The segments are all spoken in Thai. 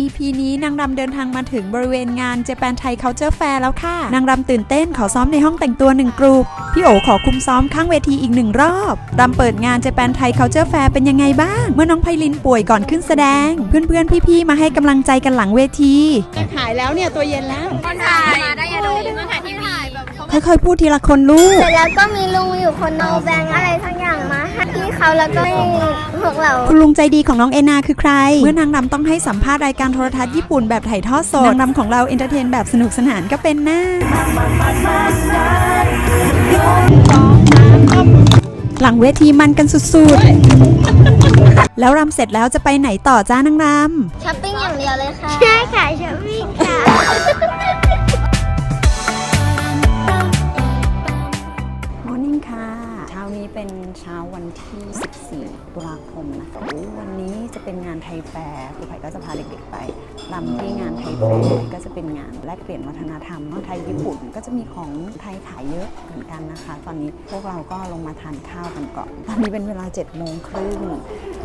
EP นี้นางรำเดินทางมาถึงบริเวณงาน Japan Thai Culture Fair แล้วค่ะ นางรำตื่นเต้นขอซ้อมในห้องแต่งตัวหนึ่งกลุ่มพี่โอขอคุมซ้อมข้างเวทีอีกหนึ่งรอบรำเปิดงาน Japan Thai Culture Fair เป็นยังไงบ้าง เมื่อน้องไพลินป่วยก่อนขึ้นแสดง เพื่อนๆ พี่ๆ มาให้กำลังใจกันหลังเวที ขายแล้วเนี่ยตัวเย็นแล้วคนถ่ายมาได้ยังดูมาถ่ายทีวีแบบ ค่อยๆพูดทีละคนลูก เสร็จแล้วก็มีลุงอยู่คนเอาแบงค์อะไรทั้งอย่างมาให้พี่เขาแล้วก็ให้พวกเรา คุณลุงใจดีของน้องเอนาคือใคร เมื่อนางรำต้องให้สัมภาษณ์รายการโทรทัศน์ญี่ปุ่นแบบถ่ายทอดสด นางรำของเราเอนเตอร์เทนแบบสนุกสนานก็เป็นหน้า หลังเวทีมันกันสุดๆ แล้วรำเสร็จแล้วจะไปไหนต่อจ้านางรำ ช้อปปิ้งอย่างเดียวเลยค่ะ ใช่ค่ะช้อปปิ้งค่ะ เป็นเช้าวันที่ 14 ตุลาคมนะคะโอ้วันนี้จะเป็นงานไทยแฟร์ครูไผ่ก็จะพาเด็กๆไปรำที่งานไทยแฟร์ก็จะเป็นงานแลกเปลี่ยนวัฒนธรรมเนาะไทยญี่ปุ่น ก็จะมีของไทยขายเยอะเหมือนกันนะคะ ตอนนี้พวกเราก็ลงมาทานข้าวกันก่อน ตอนนี้เป็นเวลา7โมงครึ่ง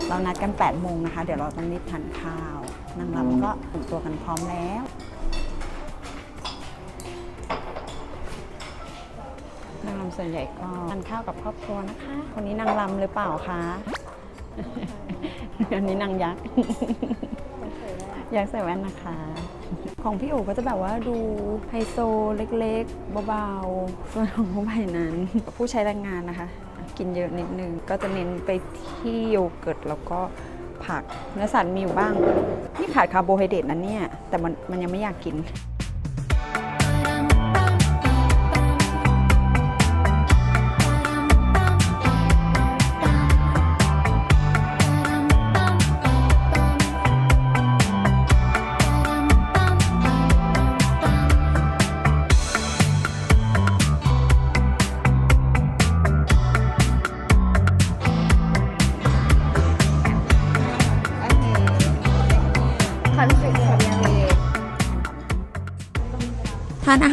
เรานัดกัน8โมงนะคะ เดี๋ยวเราต้องรีบทานข้าวนางรำก็แต่งตัวกันพร้อมแล้ว ส่วนใหญ่ก็ทานข้าวกับครอบครัวนะคะ คนนี้นางรำหรือเปล่าคะ อันนี้นางยักษ์ ยักษ์ใส่แว่นนะคะ ของพี่โอก็จะแบบว่าดูไฮโซเล็กๆเบาๆส่วนของผู้ใบนั้น ผู้ใช้แรงงานนะคะ กินเยอะนิดนึง ก็จะเน้นไปที่โยเกิร์ตแล้วก็ผักเนื้อสัตว์มีอยู่บ้าง นี่ขาดคาร์โบไฮเดรตนะเนี่ย แต่มันมันยังไม่อยากกิน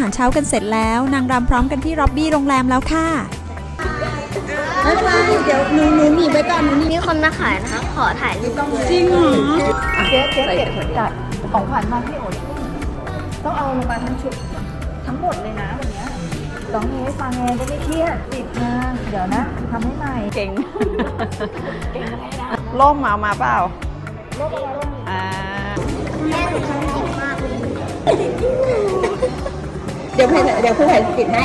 านอาหารเช้ากันเสร็จแล้ว นางรำพร้อมกันที่ร็อบบี้โรงแรมแล้วค่ะไม่ใช่เดี๋ยวหนูหนูหนีไปก่อนหนูหนีมีคนมาขายนะคะ ขอถ่ายรูปต้องเลยจริงเหรอเจ๊เจ๊เก็บจัดของขวัญมาให้โอดต้องเอาลงมาทั้งชุดทั้งหมดเลยนะวันเนี้ยร้องเพลงให้ฟังไงจะไม่เครียดติดงานเดี๋ยวนะทำให้ใหม่เก่งล่มมาเอามาเปล่าอ่าแม่หนูทำผิดมากเลย เดี๋ยวเดี๋ยวผู้ใหญ่ปิดให้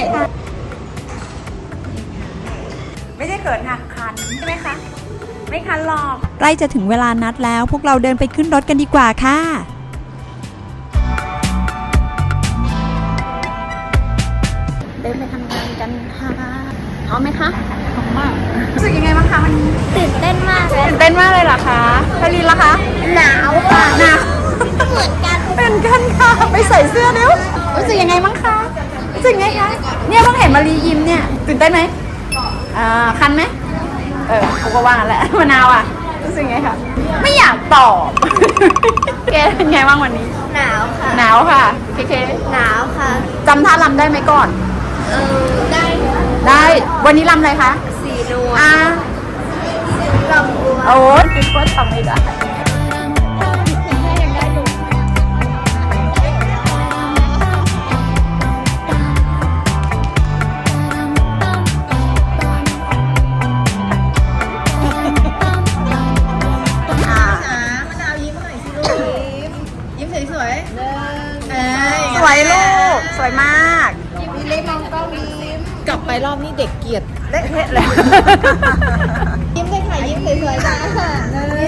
ไม่ได้เกิดหักคันใช่ไหมคะ ไม่คันหรอก ใกล้จะถึงเวลานัดแล้ว พวกเราเดินไปขึ้นรถกันดีกว่าค่ะ เดินไปทำงานกันค่ะพร้อมไหมคะพร้อมมากรู้สึกยังไงบ้างคะวันนี้ตื่นเต้นมากเลยตื่นเต้นมากเลยเหรอคะพลินล่ะคะ หนาวค่ะหนาวเหมือนกันเป็นกันค่ะ ไปใส่เสื้อเร็วรู้สึกยังไงบ้างคะ รู้สึกไงคะ เนี่ยเพิ่งเห็นมารียิ้มเนี่ยตื่นเต้นไหมอ่าคันไหมเออกูก็ว่างั้นแหละมะนาวอะรู้สึกไงคะไม่อยากตอบแกเป็นไงบ้างวันนี้ หนาวค่ะ หนาวค่ะเคเคหนาวค่ะจำท่ารำได้ไหมก่อน เออได้ ได้วันนี้รำอะไรคะสีนวลอ่าลำบัวโอ้ยคิดว่าทำไม่ได้ ไปรอบนี้เด็กเกลียดเละเทะเลย ยิ้มเลยค่ะยิ้มสวยๆจ้ายิ้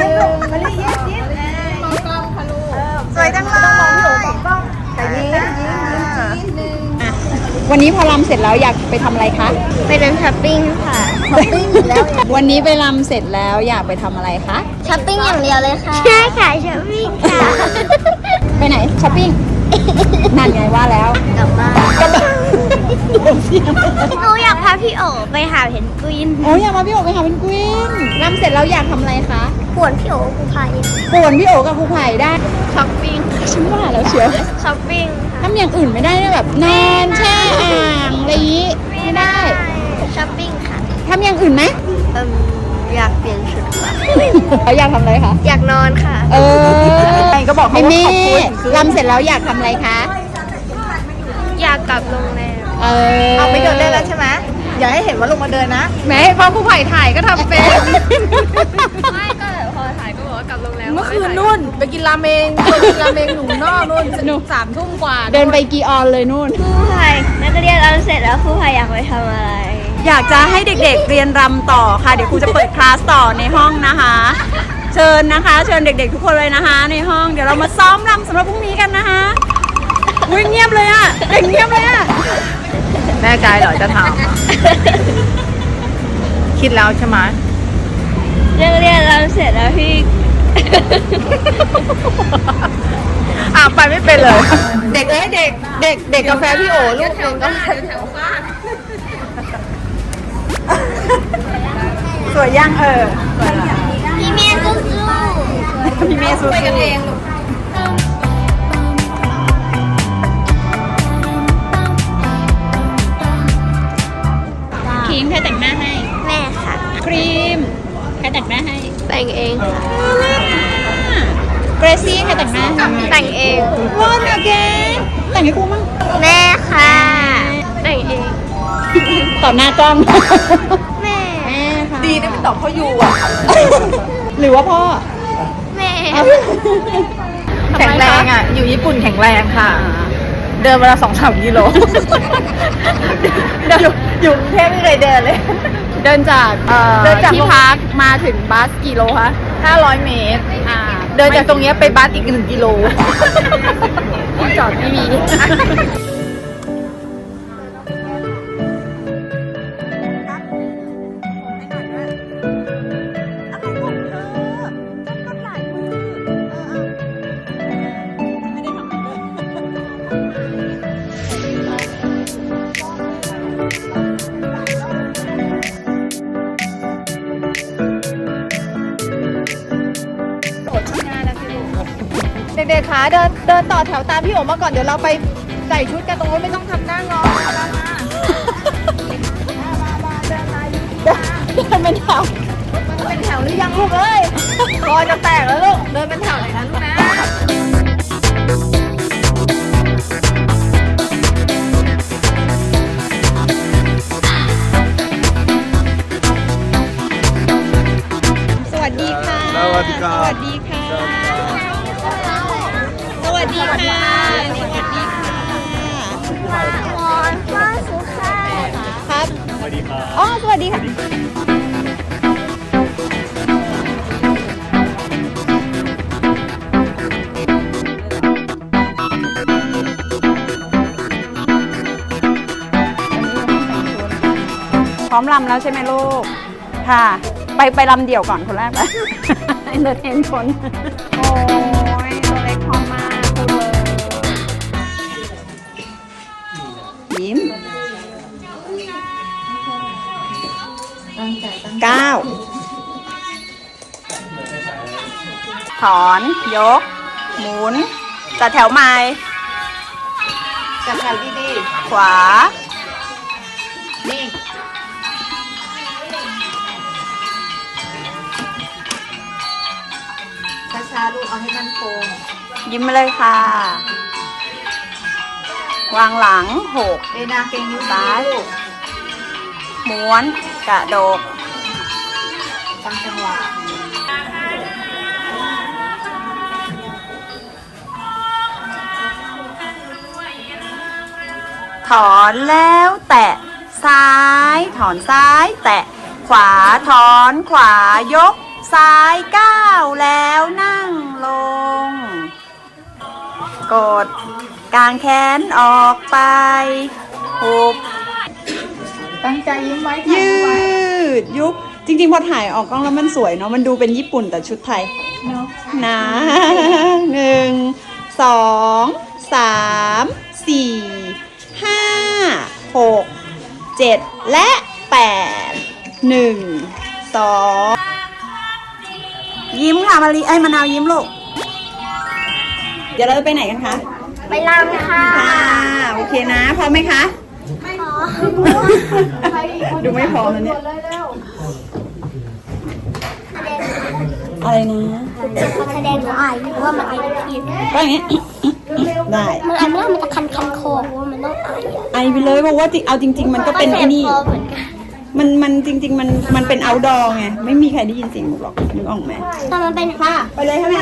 มลงมาเลยยิ้มยิ้มมองกล้องค่ะลูกสวยจังเลยมองพี่โอ๋มองกล้องแต่ยิ้มยิ้มยิ้มยิ้มหนึ่งวันนี้พอรำเสร็จแล้วอยากไปทำอะไรคะไปเดินช้อปปิ้งค่ะช้อปปิ้งแล้ว วันนี้ไปรำเสร็จแล้วอยากไปทำอะไรคะช้อปปิ้งอย่างเดียวเลยค่ะใช่ค่ะช้อปปิ้งค่ะ ไปไหนช้อปปิ้งนั่นไงว่าแล้วกลับบ้าน หนูอยากพาพี่โอไปหาเพนกวินโอ้ยอยากมาพี่โอไปหาเป็นกวินรำเสร็จแล้วอยากทำอะไรคะป่วนพี่โอกูพาเองป่วนพี่โอกับครูไผ่ได้ช้อปปิ้งฉันว่าแล้วเชียวช้อปปิ้งค่ะทำอย่างอื่นไม่ได้เลยแบบนอนแช่อ่างอะไรอย่างนี้ไม่ได้ช้อปปิ้งค่ะทำอย่างอื่นไหมเอิ่มอยากเปลี่ยนชุดค่ะเขาอยากทำอะไรคะอยากนอนค่ะ เออก็บอกเขามิว่ามี่ขอบคุณลำเสร็จแล้วอยากทำอะไรคะ อยากกลับโรงแรม เออเอาไม่เดินได้แล้วใช่ไหมอย่าให้เห็นว่าลงมาเดินนะแม้พอผู้ไผ่ถ่ายก็ทำเป็น ไม่ก็แบบพอถ่ายก็บอกว่ากลับโรงแรมเมื่อคืนนู่นไปกินราเมงไปกินราเมงหนูนอกนู่นสนุกสามทุ่มกว่าเดินไปกีออนเลยนู่น ครูไผ่นักเรียนเอาเสร็จแล้วครูไผ่อยากไปทำอะไร อยากจะให้เด็กๆเรียนรำต่อค่ะ เดี๋ยวครูจะเปิดคลาสต่อในห้องนะคะ เชิญนะคะ เชิญเด็กๆทุกคนเลยนะคะ ในห้องเดี๋ยวเรามาซ้อมรำสำหรับพรุ่งนี้กันนะคะ อุ้ยเงียบเลยอะเด็กเงียบเลยอะ แน่ใจเหรอจะถามคิดแล้วใช่ไหมนักเรียนเอาเสร็จแล้วพี่ อะไปไม่เป็นเลย เด็กเอ้ยเด็กเด็กเด็กกาแฟพี่โอลูกหนึ่งก็สวยยังเออ พี่เมียสู้พี่เมย์สู้กันเองค รีมใครแต่งหน้าให้ๆแม่ค่ะ ครีมใครแต่งหน้าให้ แต่งเองค่ะเกรซี่ใครแต่งหน้าให้แต่งเองวันอเกนแต่งให้กูมั้งแม่ค่ะ แต่งเองตอบหน้ากล้องแม่แม่ค่ะดีนะไม่ตอบพ่อยูอะ หรือว่าพ่อ แม่แข็งแรงอะ อยู่ญี่ปุ่นแข็งแรงค่ะ เดินเวลาสองสามกิโลเดินอยู่กรุงเทพไม่เคยเดินเลย เดินจากเอ่อเดินจาก ที่พักมาถึงบัสกี่โลคะ500เมตร อ่าเดินจากตรงเนี้ยไปบัสอีกหนึ่งกิโล ที่จอดไม่มี ถวตามพี่โอมาก่อนเดี๋ยวเราไปใส่ชุดกันตรงนู้นไม่ต้องทำหน้างอเดินเป็นแถวมันเป็นแถวหรือยังลูกเอ้ยคอจะแตกแล้วลูกเดินเป็นแถวไหนนะลูก วัสดีค่ะ พร้อมรำแล้วใช่ไหมลูก ค่ะ ไปไปรำเดี่ยวก่อนคนแรกไปเอนเตอร์เทนคนโอ้ยตัวเล็กพร้อมมากพูดเลยยิ้ม เก้าถอน ยก หมุนจัดแถวใหม่จับแถวดีขวาๆนี่ ช้าๆลูกเอาให้มันโค้งยิ้มมาเลยค่ะ วางหลังหกเรนาเกงนิ้วซ้าย ลูกม้วน กระโดดฟังจังหวะถอนแล้วแตะซ้าย ถอนซ้าย แตะขวาถอนขวายก ซ้ายก้าวแล้วนั่งลง กดกางแขนออกไปหุบ ตั้งใจยิ้มไว้ยืดยุบ จริง ๆ พอถ่ายออกกล้องแล้วมันสวยเนาะ มันดูเป็นญี่ปุ่นแต่ชุดไทย เนาะนะหนึ่งสองสามสี่ห้าหกเจ็ดและแปดหนึ่งสองยิ้มค่ะมารีไอ้ยมะนาวยิ้มลูก เดี๋ยวเราจะไปไหนกันคะ ไปรำค่ะ ค่ะ โอเคนะ พร้อมไหมคะ ดูไม่พร้อมแล้วเนี่ยอะไรนะเขาแสดงหนูอายเพราะว่ามันไอผิดก็อย่างเงี้ยได้มันไอไม่ได้มันจะคันคันๆคอเพราะว่ามันต้องไออะไอไปเลยเพราะว่าจริงเอาจริง ๆ มันก็เป็นไอ้นี่คอเหมือนกันมันมันจริง ๆ มันมันเป็น outdoor ไงไม่มีใครได้ยินเสียงหนูหรอกนึกออกไหมแต่มันเป็นค่ะไปเลยค่ะแม่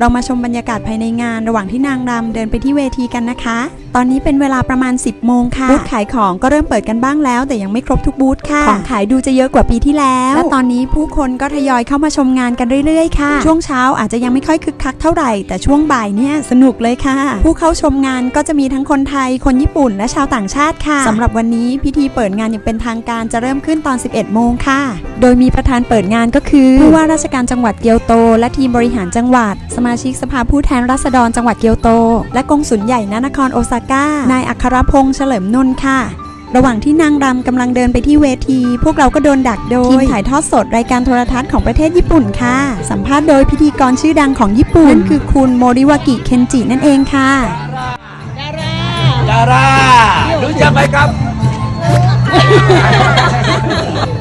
เรามาชมบรรยากาศภายในงานระหว่างที่นางรำเดินไปที่เวทีกันนะคะตอนนี้เป็นเวลาประมาณ 10 โมงค่ะ บูธขายของก็เริ่มเปิดกันบ้างแล้ว แต่ยังไม่ครบทุกบูธค่ะ ของขายดูจะเยอะกว่าปีที่แล้ว และตอนนี้ผู้คนก็ทยอยเข้ามาชมงานกันเรื่อยๆ ค่ะ ช่วงเช้าอาจจะยังไม่ค่อยคึกคักเท่าไหร่ แต่ช่วงบ่ายเนี่ยสนุกเลยค่ะ ผู้เข้าชมงานก็จะมีทั้งคนไทย คนญี่ปุ่น และชาวต่างชาติค่ะสำหรับวันนี้พิธีเปิดงานอย่างเป็นทางการจะเริ่มขึ้นตอน 11 โมงค่ะ โดยมีประธานเปิดงานก็คือผู้ว่าราชการจังหวัดเกียวโต และทีมบริหารจังหวัด สมาชิกสภาผู้แทนราษฎรจังหวัดเกียวโต และกงสุลใหญ่ณนครโอซาก้า นายอัครพงษ์เฉลิมนนท์ค่ะ ระหว่างที่นางรำกำลังเดินไปที่เวที พวกเราก็โดนดักโดยทีมถ่ายทอดสดรายการโทรทัศน์ของประเทศญี่ปุ่นค่ะ สัมภาษณ์โดยพิธีกรชื่อดังของญี่ปุ่น นั่นคือคุณโมริวากิเคนจินั่นเองค่ะ ดารารู้จักไหมครับ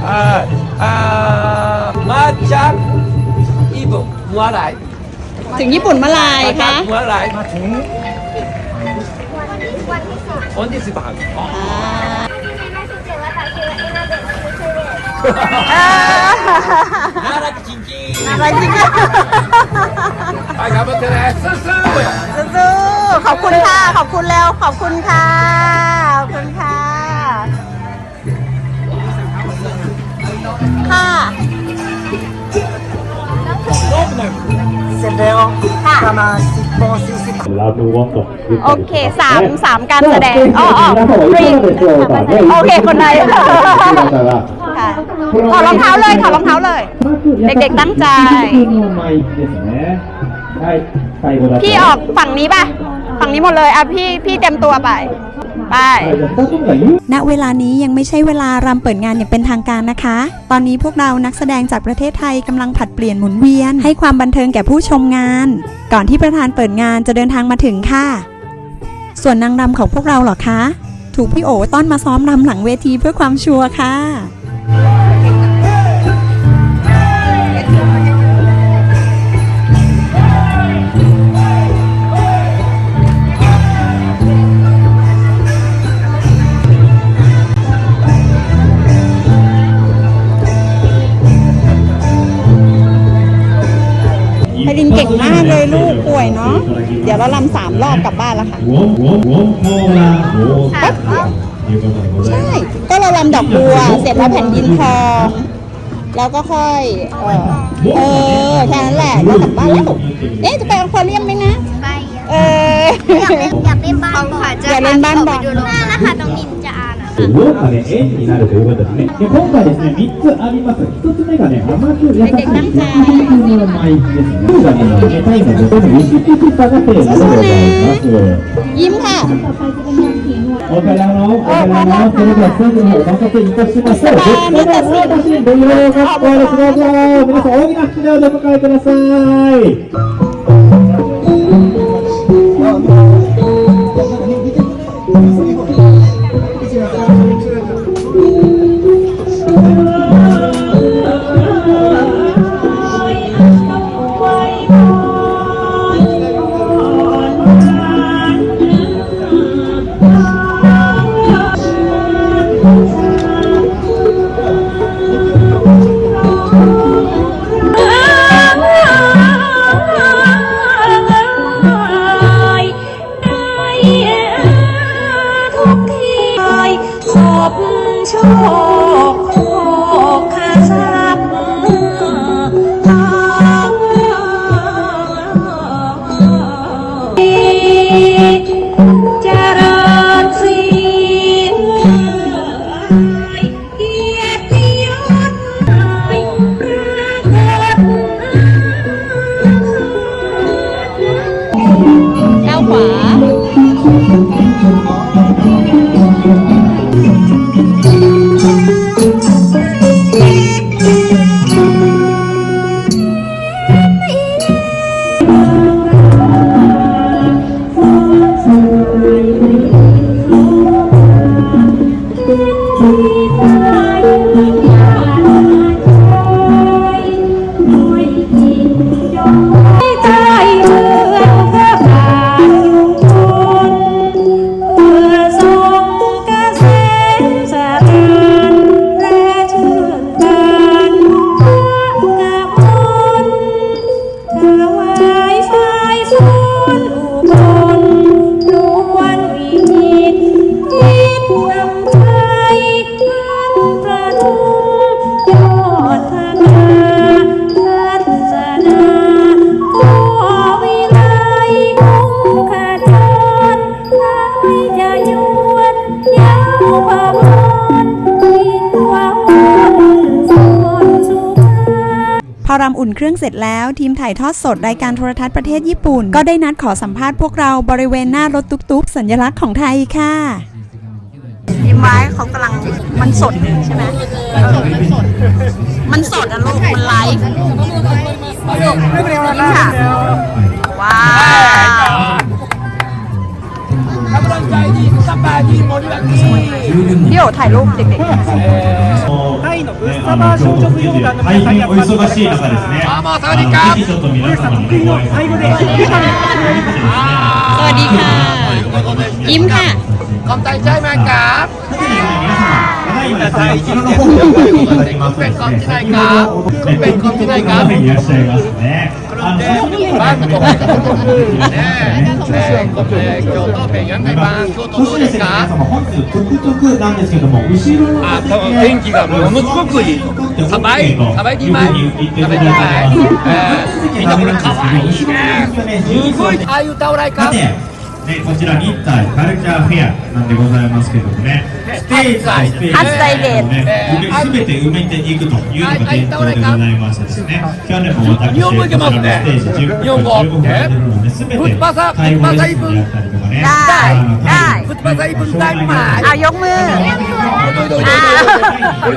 อ่าอ่ามาจากญี่ปุ่นเมื่อไหร่ถึงญี่ปุ่นเมื่อไหร่มาจากคะเมื่อไหร่มาถึง วันที่สิบห้าอ๋อน่ารักจริงๆน่ารักจริงๆไปครับเธอสู้ๆสู้ๆขอบคุณค่ะ ขอบคุณแล้ว ขอบคุณค่ะ ขอบคุณค่ะ ค่ะ สร็จแล้วประมาณสิบโมงสี่สิบเราดูวงก่อนโอเคสามสามการแสดงอ๋ออ๋อฟรีโอเคคนไหนค่ะถอดรองเท้าเลยถอดรองเท้าเลย เด็กๆตั้งใจพี่ออกฝั่งนี้ป่ะ ฝั่งนี้หมดเลยอะพี่พี่เต็มตัวไป ไป ณเวลานี้ยังไม่ใช่เวลารำเปิดงานอย่างเป็นทางการนะคะ ตอนนี้พวกเรานักแสดงจากประเทศไทยกำลังผัดเปลี่ยนหมุนเวียน ให้ความบันเทิงแก่ผู้ชมงาน ก่อนที่ประธานเปิดงานจะเดินทางมาถึงค่ะ ส่วนนางรำของพวกเราเหรอคะ ถูกพี่โอต้อนมาซ้อมรำหลังเวทีเพื่อความชัวร์ค่ะ เก่งมากเลยลูกป่วยเนาะ เดี๋ยวเราลำสามรอบกลับบ้านแล้วค่ะปั๊บใช่ ก็เราลำดอกบัว เสร็จแล้วแผ่นดินทองแล้วก็ค่อย เออแค่นั้นแหละก็กลับบ้านแล้ว เอ๊ะจะไปองควาเรียมไหมนะ ไป เอออยากเล่นบ้านบอลอยากเล่นบ้านบอลน่ารักค่ะตองนี้ นจาน่ะ 豪華で円になるということですね。で今回ですね、3つあります。1つ目がね、甘く優しいのマイクですね。今回ね、タイのとても意識したがテーマでございます。 ยิ้มค่ะ おからの、おからの、それではステージの方、お任せいたしましょう。それでは私、ご用意がおです。どうぞ、皆さん大きな拍手でお出迎えください。 you. แล้วทีมถ่ายทอดสดรายการโทรทัศน์ประเทศญี่ปุ่น ก็ได้นัดขอสัมภาษณ์พวกเราบริเวณหน้ารถตุ๊กๆ สัญลักษณ์ของไทยค่ะยิ้มไว้เขากำลังมันสดใช่ไหมมันสดอะลูกมันไลฟ์นี่ค่ะว้าว เดี๋ยวถ่ายรูปเด็กๆタイのブッサバー少女舞踊団の皆さんにお忙しい中ですね。ママサワディカ。ぜひちょっと皆さんの最後でゆため。สวัสดีค่ะ ยิ้มค่ะขอบใจใช่ไหมครับ はい今ですね。あの本日トクトクなんですけども後ろのあ天気がものすごくいいサバイサバイ2枚サバイ2枚みいねいああいう倒らいかね、こちら日体カルチャーフェアなんでございますけどもね、ステージとステージ初体験をね、すべて埋めていくというのが伝統でございましてですね、去年も私、日本語いけますねこちらのステージ10日本語15分やってるので、すべてぶっぱさ介護レッスンであったりとかね、ได้ได้ พุทธภาษาญี่ปุ่นได้ไหม เอายกมือ โดยโดยโดย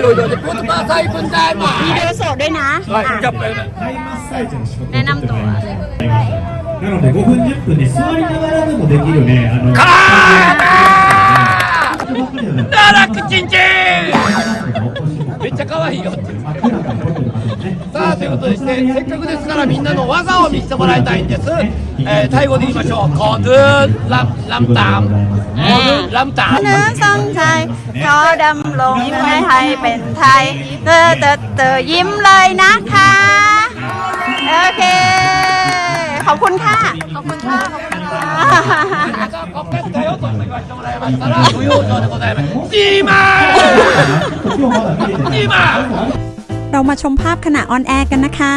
โดยโดยโดยพุทธภาษาญี่ปุ่นได้ไหม วิดีโอสดด้วยนะ はいじゃあタイマッサージの仕事を取ってまいりました なので5分10分で座りながらでもできるね、あの、カーナラクチンチンめっちゃ可愛いよってさあということでしてせっかくですからみんなの技を見せてもらいたいんです、えー、タイ語で言いましょうコドゥランラムタンコドゥラムタン เนื้อสองใจขอดำลงให้ไทยเป็นไทยเตอเตอเตอยิ้มเลยนะคะ โอเค ขอบคุณค่ะ ขอบคุณค่ะ コッペットよと言わせてもらいましたら不要状でございますジーマージーマー เรามาชมภาพขณะออนแอร์กันนะคะ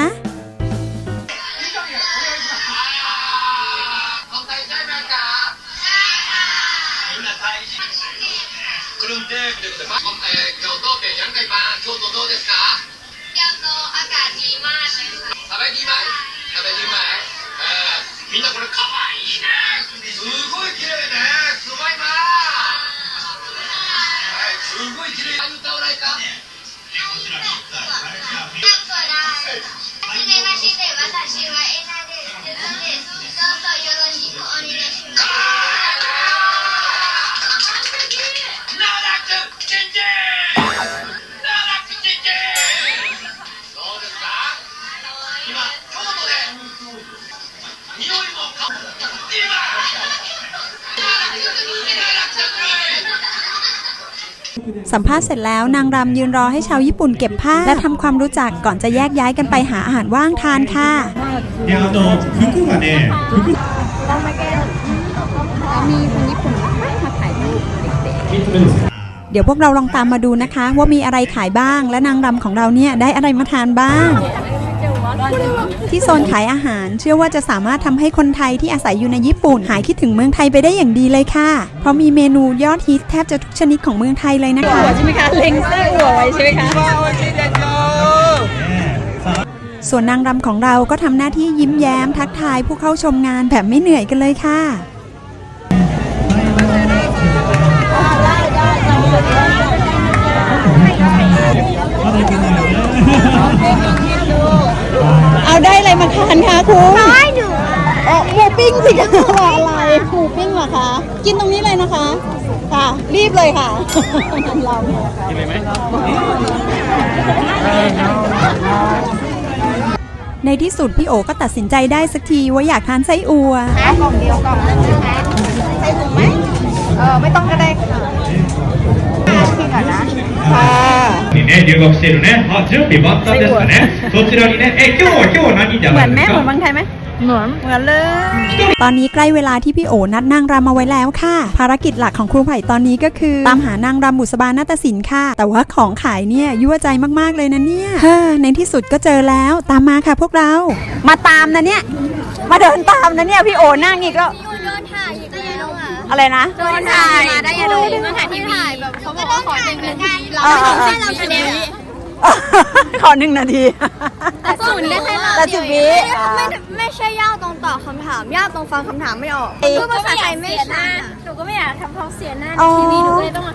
สัมภาษณ์เสร็จแล้วนางรำยืนรอให้ชาวญี่ปุ่นเก็บผ้า และทำความรู้จักก่อนจะแยกย้ายกันไปหาอาหารว่างทานค่ะเดี๋ยวโตฟุกุมาเนี่ยฟุกุมีคนญี่ปุ่นมาถ่ายรูปเด็กเดี๋ยวพวกเราลองตามมาดูนะคะ ว่ามีอะไรขายบ้างและนางรำของเราเนี่ยได้อะไรมาทานบ้าง ที่โซนขายอาหาร เชื่อว่าจะสามารถทำให้คนไทยที่อาศัยอยู่ในญี่ปุ่น หายคิดถึงเมืองไทยไปได้อย่างดีเลยค่ะ เพราะมีเมนูยอดฮิตแทบจะทุกชนิดของเมืองไทยเลยนะคะใช่ไหมคะเล็งไส้หัวไว้ใช่ไหมคะส่วนนางรำของเราก็ทำหน้าที่ยิ้มแย้มทักทายผู้เข้าชมงานแบบไม่เหนื่อยกันเลยค่ะเอา คะคุณน้อยหนูอ๋อหมูปิ้งสิคะรออะไรหมูปิ้งเหรอคะ กินตรงนี้เลยนะคะ ค่ะ รีบเลยค่ะเรากินเลยไหมในที่สุดพี่โอก็ตัดสินใจได้สักทีว่าอยากทานไส้อัวกล่องเดียวกล่องนึงใส่ถุงไหมเออไม่ต้องก็ได้ค่ะกินก่อนนะ ค่ะ にね、留学しているね。あ、準備万端ですかね。そちらにね、え、今日は今日は何人で เห 上 มื が อน るん ไหม です เหมือน か เมืองไทยไหม เหมือนเหมือนเลย ตอนนี้ใกล้เวลาที่พี่โอนัดนางรำมาไว้แล้วค่ะ ภารกิจหลักของครูไผ่ตอนนี้ก็คือ ตามหานางรำบุษบานาฏศิลป์ค่ะ แต่ว่าของขายเนี่ยยั่วใจมากๆเลยนะเนี่ยเฮ้อในที่สุดก็เจอแล้วตามมาค่ะพวกเรา มาตามนะเนี่ย มาเดินตามนะเนี่ยพี่โอนั่งอีกแล้ว อะอะไรนะ โดนถ่ายมาได้ยังมาถ่ายทีวีแบบเขาบอกว่าขอเป็นเงินที่เราเออเออเออแค่เราชนะเขอหนึ่งนาที แต่ศูนย์ได้แค่รอบแต่สิบวิไม่ได้ไม่ใช่ยากตรงตอบคำถาม ยากตรงฟังคำถามไม่ออกคือภาษาไทยไม่ใช่หนูก็ไม่อยากทำท้องเสียหน้าอ๋อทีวีหนูก็เลยต้องมา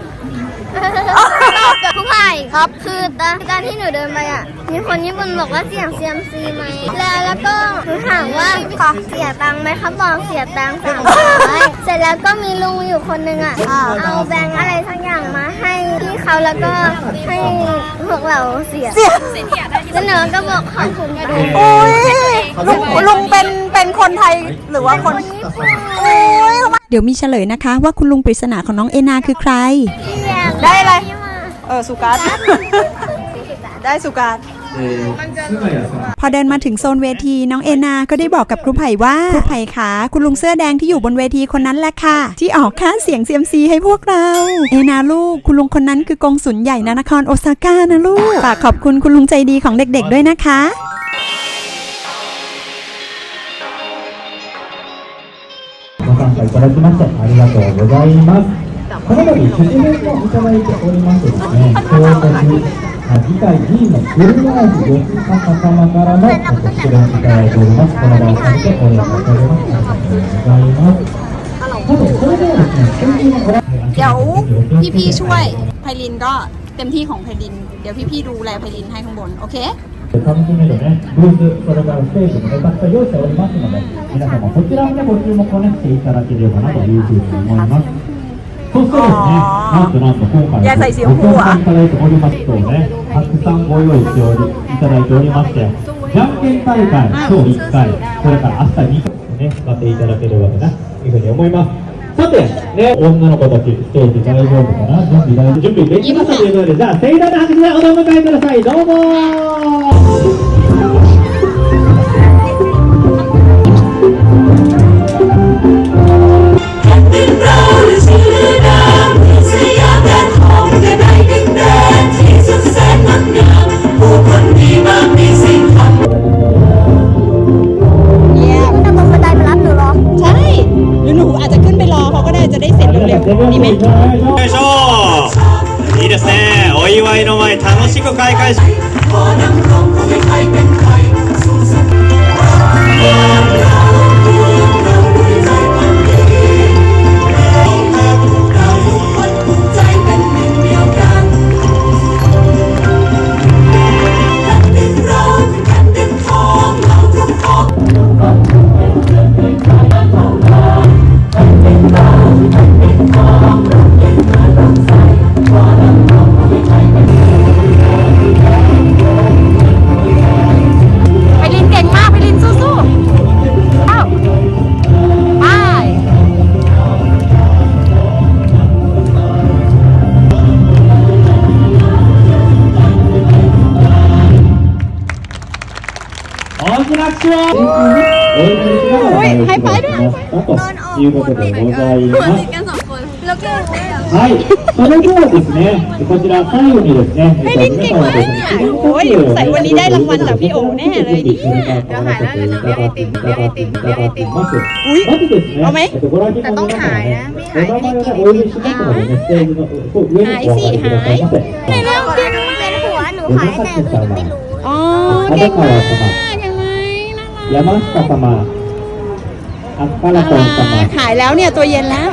ผู้พายครับคือตอนตอนที่หนูเดินไปอะ มีคนญี่ปุ่นบอกว่าเสียงเซียมซีไหมแล้วแล้วก็หนูถามว่าขอเสียตังค์ไหมครับบอกเสียตังค์สามร้อยเสร็จแล้วก็มีลุงอยู่คนหนึงอะ เอาแบงค์อะไรสักอย่างมาให้พี่เขาแล้วก็ให้พวกเราเสียเสียแล้วหนูก็บอกขอบคุณค่ะโอ้ยลุงลุงเป็นเป็นคนไทยหรือว่าคนโอ้ยเดี๋ยวมีเฉลยนะคะ ว่าคุณลุงปริศนาของน้องเอนาคือใคร ได้อะไร เออสุการ ได้สุการ พอเดินมาถึงโซนเวทีน้องเอนา ก็ได้บอกกับครูไผ่ว่า ครูไผ่คะคุณลุงเสื้อแดงที่อยู่บนเวทีคนนั้นแหละค่ะ ที่ออกค่าเสียงเซียมซีให้พวกเรา เอนาลูก คุณลุงคนนั้นคือกงสุลใหญ่นนครโอซาก้านะลูก ฝากขอบคุณคุณลุงใจดีของเด็กๆด้วยนะคะ ご参加いただきましてありがとうございます。 この度、説明もいただいておりましてですね、京都府あ議会議員の古川義正様からのご出演いただいております。この場を借りてお礼申し上げます。ありがとうございます。さて、それではですね、先週のご覧 เดี๋ยวพี่ๆช่วยไพลินก็เต็มที่ของไพลิน เดี๋ยวพี่ๆดูแลไพลินให้ข้างบน โอเค 楽しめるね、ブース、それからステージもね、たくさん用意しておりますので、皆様そちらもね、ご注目をね、していただければなというふうに思います。 そしてですね、なんとなんと今回、いや最初ご協賛いただいておりますとね、たくさんご用意しておりいただいておりまして、じゃんけん大会、今日1回、それから明日2回ね、使っていただければな、というふうに思います。さて、ね、女の子たち、ステージ大丈夫かな？準備大準備できましたということで、じゃあ、盛大な拍手でお出迎えください。どうもイベントよいしょ。いいですね。お祝いの前楽しく開会式いうことでございます。はい、それではですね、こちら最後にですね、えっと、皆さんはですね、記念撮影をね、していただきたいと思います。まずですね、えっと、ご覧になりましたらね、お名前がお呼びしますのでね、ステージの上にご覧くださいませ。山下様、あなたは様、山下様。 รขายแล้วเนี่ยตัวเย็นแล้ว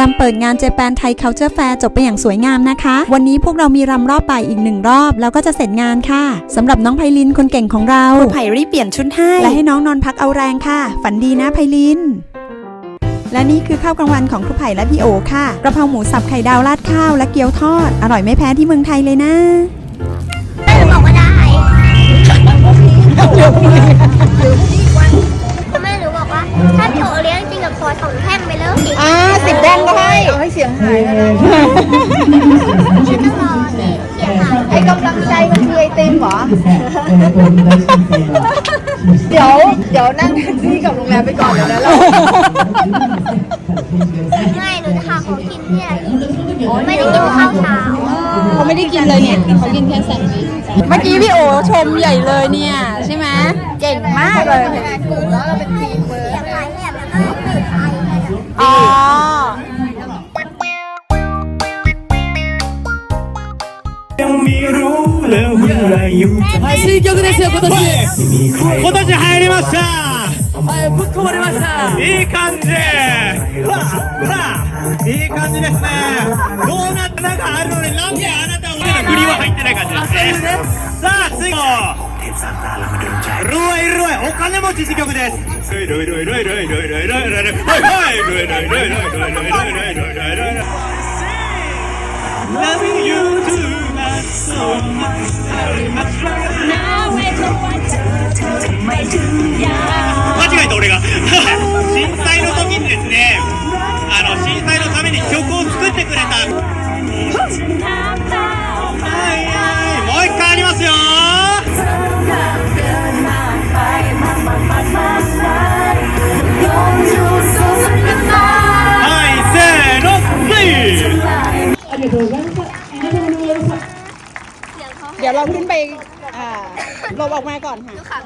รำเปิดงานเจแปนไทยเคาน์เตอร์แฟร์จบไปอย่างสวยงามนะคะ วันนี้พวกเรามีรำรอบไปอีกหนึ่งรอบ แล้วก็จะเสร็จงานค่ะสำหรับน้องไพลินคนเก่งของเราไผ่รีบเปลี่ยนชุดให้และให้น้องนอนพักเอาแรงค่ะ ฝันดีนะไพลินและนี่คือข้าวกลางวันของครูไผ่และพี่โอค่ะกระเพราหมูสับไข่ดาวราดข้าวและเกี๊ยวทอด อร่อยไม่แพ้ที่เมืองไทยเลยนะไม่บอกก็ได้ เหรอเดี๋ยวเดี๋ยวนั่งแท็กซี่กลับโรงแรมไปก่อนเดี๋ยวนะเราไม่หนูจะหาของกินที่ไหนไม่ได้กินข้าวเช้าเขาไม่ได้กินเลยเนี่ยเขากินแค่แซนด์วิชเมื่อกี้พี่โอชมใหญ่เลยเนี่ย ใช่ไหมเก่งมากเลย 今年今年入りました。はいぶっ込まれました。いい感じ。ほらほらいい感じですね。どうなったかあるのになんであなたは栗は入ってない感じですね。さあ次。もるわイるわいお金持ち自局です Love you too 間違えた俺が。震災の時にですねあの震災のために曲を作ってくれた。はいはいもう一回ありますよ。はいせーのイありがとうございました เดี๋ยวเราขึ้นไปอ่าลบออกมาก่อนค่ะ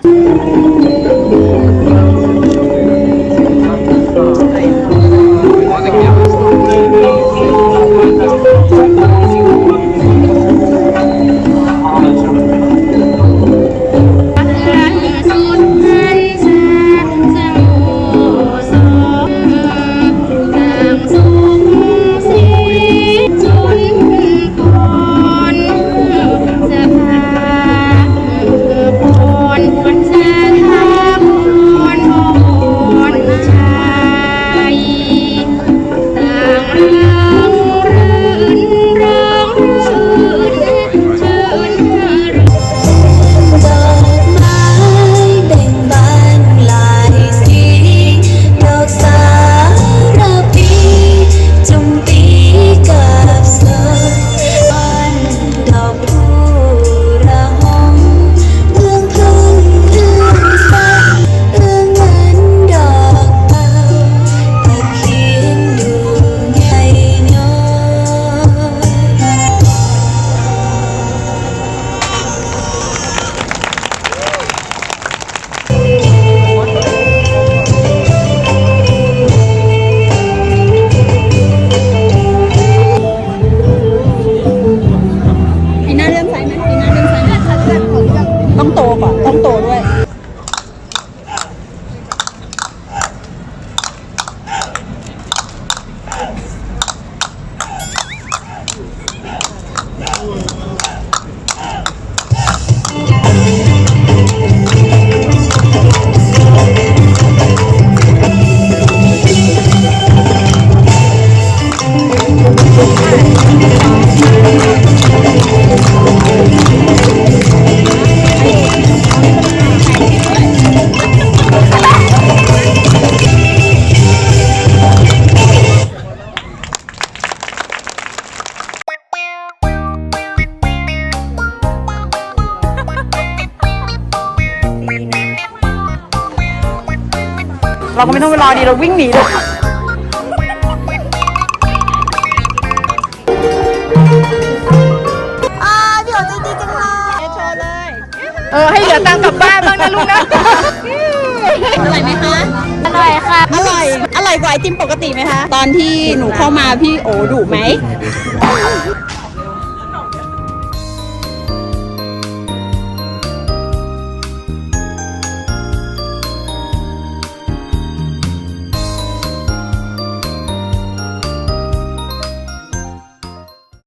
เราก็ไม่ต้องไปรอดีเราวิ่งหนีเลยอ่าพี่โอ๋ใจดีจังเลยโชว์เลย เออให้เหลือตังค์กลับบ้านบ้างนะลูกนะอร่อยไหมคะ อร่อยค่ะ อร่อย อร่อยกว่าไอติมปกติไหมคะ ตอนที่หนูเข้ามาพี่โอดุไหม